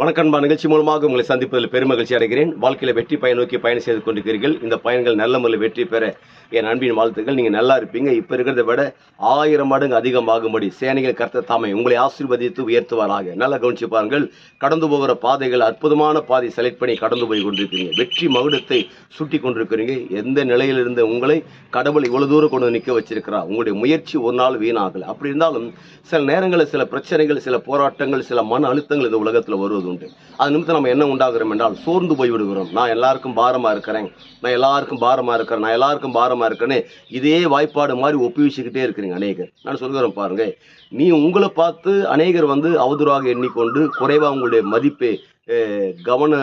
வணக்கம்பா நிகழ்ச்சி மூலமாக உங்களை சந்திப்பதில் பெருமகிழ்ச்சி அடைகிறேன். வாழ்க்கையில் வெற்றி பயன் நோக்கி பயணம் செய்து கொண்டிருக்கிறீர்கள். இந்த பயன்கள் நல்ல முறையில் வெற்றி பெற என் அன்பின் வாழ்த்துக்கள். நீங்கள் நல்லா இருப்பீங்க. இப்போ இருக்கிறத விட ஆயிரம் மடங்கு அதிகமாகும்படி சேனைகள் கர்த்த தாமை உங்களை ஆசீர்வதித்து உயர்த்துவாராக. நல்லா கவனிச்சு பாருங்கள். கடந்து போகிற பாதைகள் அற்புதமான பாதை செலக்ட் பண்ணி கடந்து போய் கொண்டிருக்கிறீங்க. வெற்றி மகுடத்தை சுட்டி கொண்டிருக்கிறீங்க. எந்த நிலையிலிருந்து உங்களை கடவுள் இவ்வளோ தூரம் கொண்டு நிற்க வச்சிருக்கிறார் உங்களுடைய முயற்சி ஒரு நாள் வீணாகலை. அப்படி இருந்தாலும் சில நேரங்களில் சில பிரச்சனைகள் சில போராட்டங்கள் சில மன அழுத்தங்கள் இந்த உலகத்தில் வருவது உண்டு. அது நிமித்தம் நம்ம என்ன உண்டாகிறோம் என்றால் சோர்ந்து போய் விடுகிறோம் நான் எல்லாருக்கும் பாரமா இருக்கிறேன். நான் எல்லாருக்கும் பாரமா இருக்கிறேன். நான் எல்லாருக்கும் பாரமா இருக்கிறேன்னு இதே வாய்ப்பாடு மாதிரி ஒப்புவிச்சுக்கிட்டே இருக்கிறீங்க அநேகர். நான் சொல்கிறேன் பாருங்க நீ உங்களை பார்த்து அநேகர் வந்து அவதூறாக எண்ணிக்கொண்டு குறைவா உங்களுடைய மதிப்பை கவன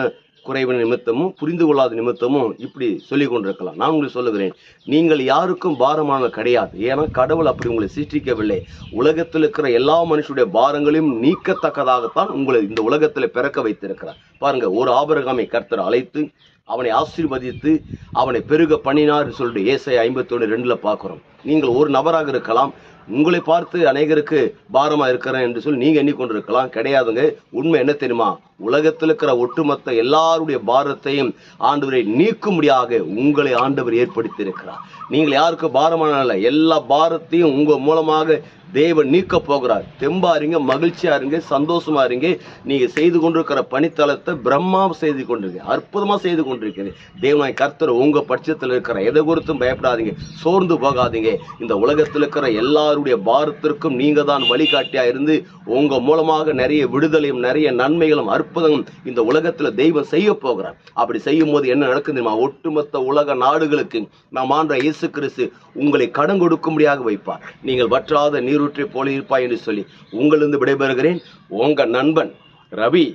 குறைவு நிமித்தமும் புரிந்து கொள்ளாத நிமித்தமும் இப்படி சொல்லி கொண்டிருக்கலாம். நான் உங்களுக்கு சொல்லுகிறேன் நீங்கள் யாருக்கும் பாரமானவர் கிடையாது. ஏன்னா கடவுள் அப்படி உங்களை சிருஷ்டிக்கவில்லை. உலகத்தில் இருக்கிற எல்லா மனுஷனுடைய பாரங்களையும் நீக்கத்தக்கதாகத்தான் உங்களை இந்த உலகத்தில் பிறக்க வைத்திருக்கிறார். பாருங்க ஒரு ஆபரகாமை கர்த்தர் அழைத்து அவனை ஆசீர்வதித்து அவனை பெருக பண்ணினார் சொல்லிட்டு ஏசை ஐம்பத்தொன்று ரெண்டில் பார்க்குறோம். நீங்கள் ஒரு நபராக இருக்கலாம் உங்களை பார்த்து அநேகருக்கு பாரமாக இருக்கிறேன் என்று சொல்லி நீங்கள் எண்ணிக்கொண்டிருக்கலாம். கிடையாதுங்க. உண்மை என்ன தெரியுமா? உலகத்தில் இருக்கிற ஒட்டுமொத்த எல்லாருடைய பாரத்தையும் ஆண்டவரை நீக்கும்படியாக உங்களை ஆண்டவர் ஏற்படுத்தி இருக்கிறார் நீங்கள் யாருக்கு பாரமான எல்லா பாரத்தையும் உங்கள் மூலமாக தேவன் நீக்க போகிறார். தெம்பா இருங்க மகிழ்ச்சியா இருங்க சந்தோஷமா இருங்க. நீங்க செய்து கொண்டிருக்கிற பணித்தளத்தை பிரம்மா செய்து கொண்டிருக்க அற்புதமா செய்து கொண்டிருக்கிறது தேவனாய் கர்த்தர் உங்க பட்சத்தில் இருக்கிற எதை குறித்தும் பயப்படாதீங்க சோர்ந்து போகாதீங்க. இந்த உலகத்தில் இருக்கிற எல்லாருடைய பாரத்திற்கும் நீங்க தான் வழிகாட்டியா இருந்து உங்க மூலமாக நிறைய விடுதலையும் நிறைய நன்மைகளும் அற்புதம் இந்த உலகத்துல தெய்வம் செய்ய போகிறார். அப்படி செய்யும் போது என்ன நடக்குது தெரியுமா? ஒட்டுமொத்த உலக நாடுகளுக்கு நாம் ஆண்ட இயேசு கிறிஸ்து உங்களை கடன் கொடுக்கும்படியாக வைப்பார். நீங்கள் வற்றாத நீரூற்றை போல இருப்பாய் என்று சொல்லி உங்களிருந்து விடைபெறுகிறேன். உங்க நண்பன் ரவி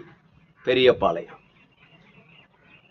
பெரியபாளையம்.